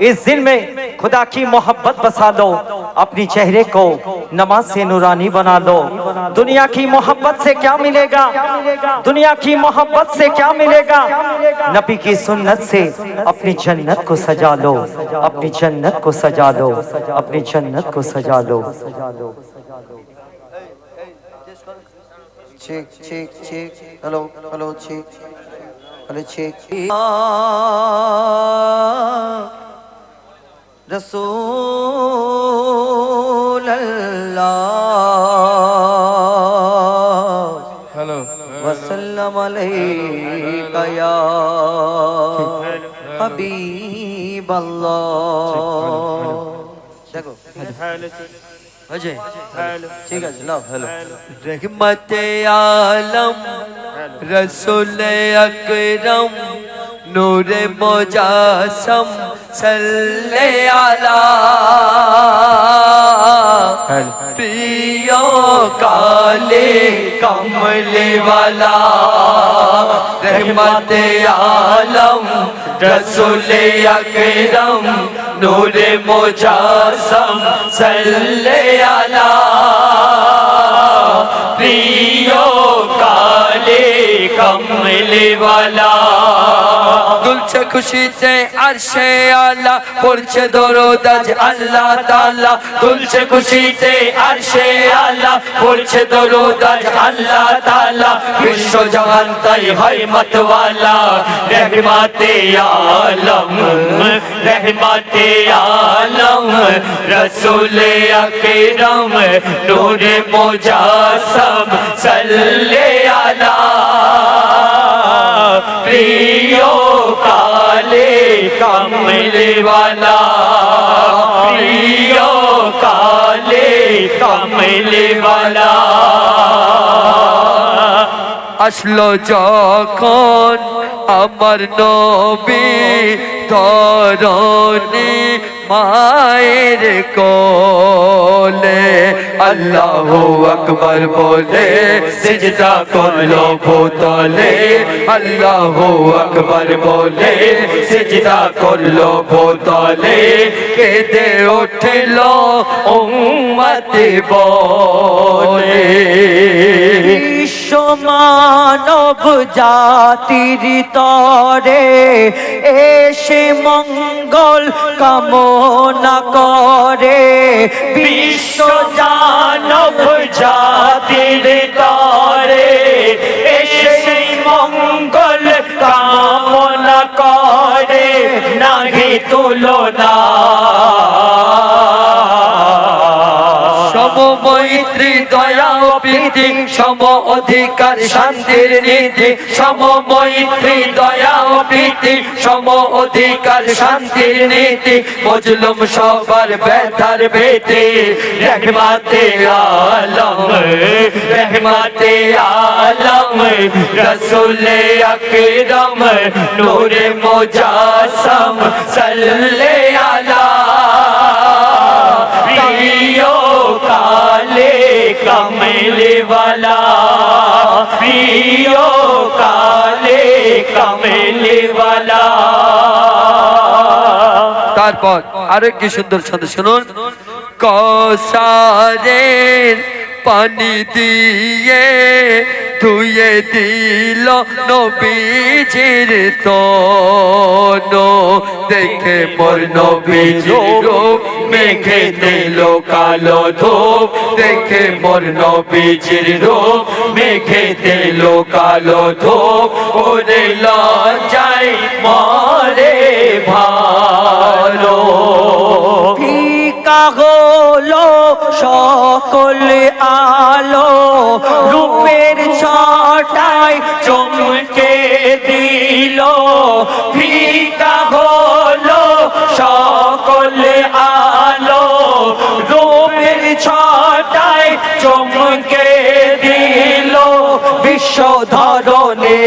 इस दिन में खुदा की मोहब्बत बसा लो अपनी चेहरे को नमाज़ से नूरानी बना लो दुनिया की मोहब्बत से क्या मिलेगा? दुनिया की मोहब्बत से क्या मिलेगा? नबी की सुन्नत से अपनी जन्नत को सजा लो अपनी जन्नत को सजा लो अपनी जन्नत को सजा लो। hello, check. Hello, check. رسول اللہ وسلم علیکہ یا حبیب اللہ دیکھو اجے ٹھیک ہے لو ہلو رحمت عالم رسول اکرم نور مجاسم صلی علی پیو کالے کملے والا رحمت عالم رسول اکرم نور مجاسم صلی علی پیو کالے کملے والا দুলছে খুশিতে আরশে আলা পড়ছে দরদ আজ আল্লাহ তাআলা। দুলছে খুশিতে আরশে আলা পড়ছে দরদ আজ আল্লাহ তাআলা। বিশ্ব জাহান তাই হয় মতওয়ালা। রহমাতে আলম রহমাতে আলম। রসুল আকরম, নূর মুজাসম, সাল্লে আলা। প্রিয় কালে কমলওয়ালা প্রিয় কালে কমলওয়ালা আসলো যখন আমার নবী ধরণী মায়ের কোলে আল্লাহ আকবর বলে সিজদা করল ভূতলে আল্লাহ আকবর বলে সিজদা করল ভূতলে কেঁদে উঠল উম্মতে বলে। বিশ্ব মানব জাতির তরে এসে মঙ্গল কামনা করে। বিশ্ব জানব জাতির তরে। এসে মঙ্গল কামনা করে। নাহি তুলনা সমমৈত্রী দয়া প্রীতি, সম অধিকার শান্তির নীতি সমমৈত্রী দয়া প্রীতি, সম অধিকার শান্তির নীতি মজলুম সবার ব্যথার বেতে রহমাতে আলম রহমাতে আলম। রসুল আকরম, নূরে মুজাসম, সাল্লে আলা কালে কমলে वाला প্রিয় কালে কমলে वाला তারপর আরো কি সুন্দর সাথে শুনুন কসারের পানি দিয়ে ধুয়ে দিল নবীজির তন। দেখে মোর নবীজির মেঘে দিল কালো ধূপ। দেখে মোর নবীজির রূপ, মেঘে দিল কালো ধূপ। ওরে লজ্জায় মরে ভালো। হলো সকল আলো রূপের ছটায় চমকে দিল। ফিকা হলো, সকল আলো রূপের ছটায় চমকে দিল। বিশ্ব ধরনে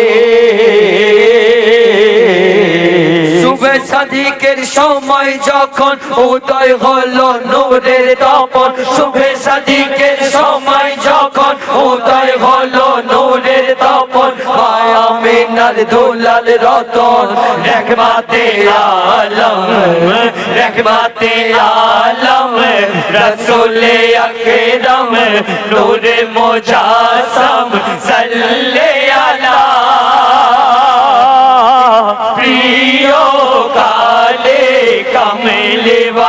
শুভে সাদিকের সময় যখন উদয় হলো নূরের তপন, শুভে সাদিকের সময় যখন উদয় হলো নূরের তপন মায়া মিনার দোলাল রতন রহমাতে আলম রহমাতে আলম রসুলে আকরম নূরে মোজাসম, সাল্লে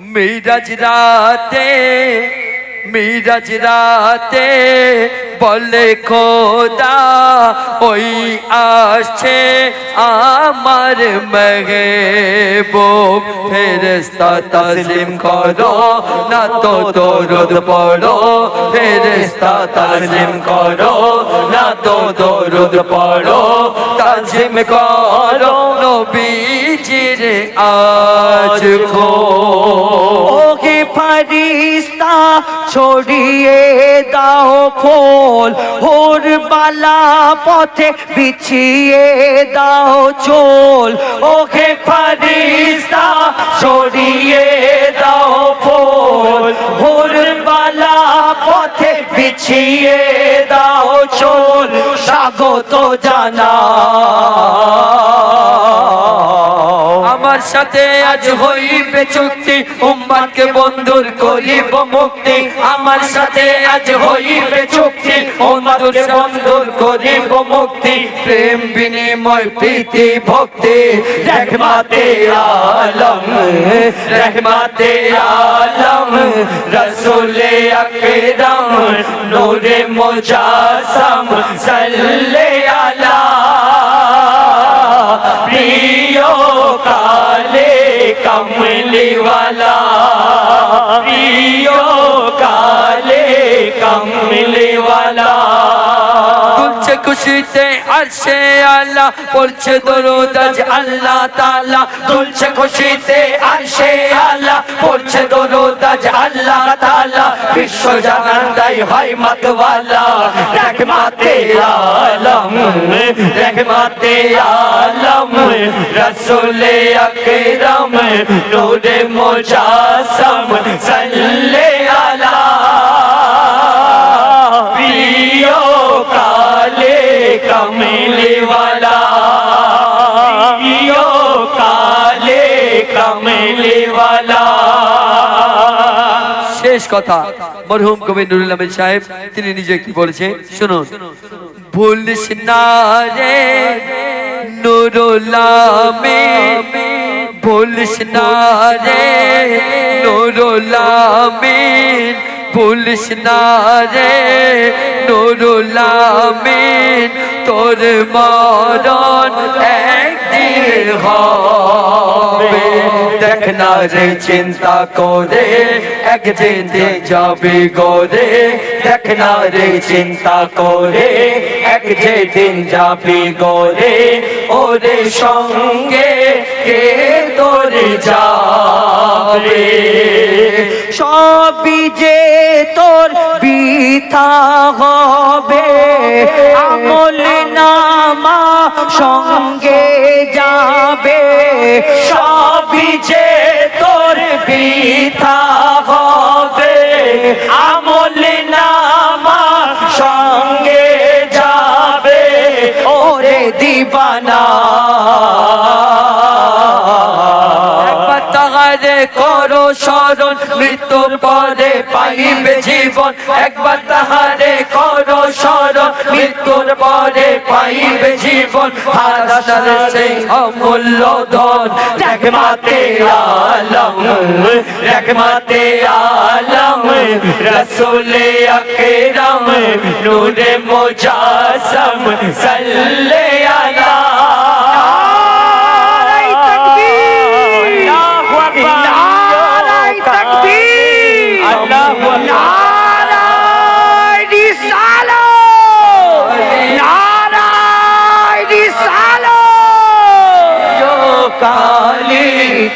মিরাজ রাতে মিরাজ রাতে বলে খোদা, ওই আসছে আমার মহেবুব। ফেরেস্তা তসলিম করো, না তো দরুদ পড়ো। ফেরেস্তা তসলিম করো, না তো দরুদ পড়ো। তসলিম করো খো ওকে ফারিস্তা, ছড়িয়ে দাও ফোল হোর বালা পথে বিছিয়ে দাও চোল। ওকে ফারিস্তা, ছড়িয়ে দাও ফোল হোর বালা পথে বিছিয়ে দাও চোল। স্বাগত জানা আমার সাথে আজ হইবে চুক্তি, উম্মাদকে বন্ধুর করিব মুক্তি। আমার সাথে আজ হইবে চুক্তি, উম্মাদকে বন্ধুর করিব মুক্তি। প্রেম, বিনিময়, প্রীতি, ভক্তি, রহমাতে আলম রহমাতে আলম। রসুলে আকরাম, নূরে মুজাসম সাল্লে আলা কমলিওয়ালা প্রিয় তুলছে খুশিতে আরশে আল্লাহ পড়ছে দরুদ আজ আল্লাহ তাআলা। তুলছে খুশিতে আরশে আল্লাহ পড়ছে দরুদ আজ আল্লাহ তাআলা। বিশ্ব জাহান দাই হয় মতওয়ালা। রহমাতে আলম রহমাতে আলম। রসুলে আকরম, নূরে মুজাসম, সাল্লে শেষ কথা, মরহুম কবি নুরুল আহমেদ সাহেব, তিনি নিজে কি বলেছে? শুনুন। ভুলিস না রে নুরুল ভুলিস না রে নুরুল ভুলিস না রে নুরুল তোর মরণ একদিন হবে দেখ না চিন্তা করে গোরে চিন্তা করে এক যেদিন যাবে গোরে ওরে সঙ্গে কে তোর যাবে সবই যে তোর হবে আমল নামা সঙ্গে যাবে যে তোর বৃথা হবে আমল নামা সঙ্গে যাবে। ওরে দিবানা তাহারে করো স্মরণ, মৃত্যুর পরে পাইবে জীবন। একবার তাহারে করো স্মরণ, মৃত্যুর পরে পাইবে জীবন। অমূল্য ধন রহমাতে আলম। রহমাতে আলম, রসুলে আকরম, নূরে মুজাসম, সাল্লে আলা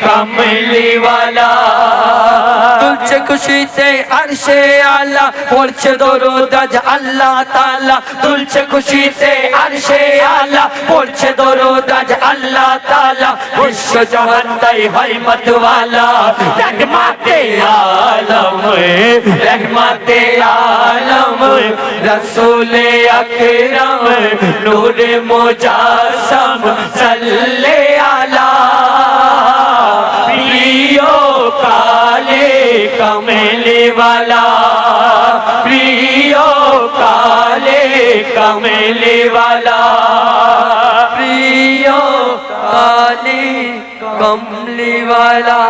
নারাই রিসালাত কালী কমলি वाला তুলছে খুশিতে আরশে আলা পড়ছে দরুদ আজ আল্লাহ তাআলা তুলছে খুশিতে আরশে আলা পড়ছে দরুদ আজ আল্লাহ তাআলা বিশ্ব জাহান তাই হয় মতওয়ালা রহমাতে আলম রহমাতে আলম রসূল আকরাম নূর মুজাসম সাল্লে আলা कमली वाला प्रियो काली कमली वाला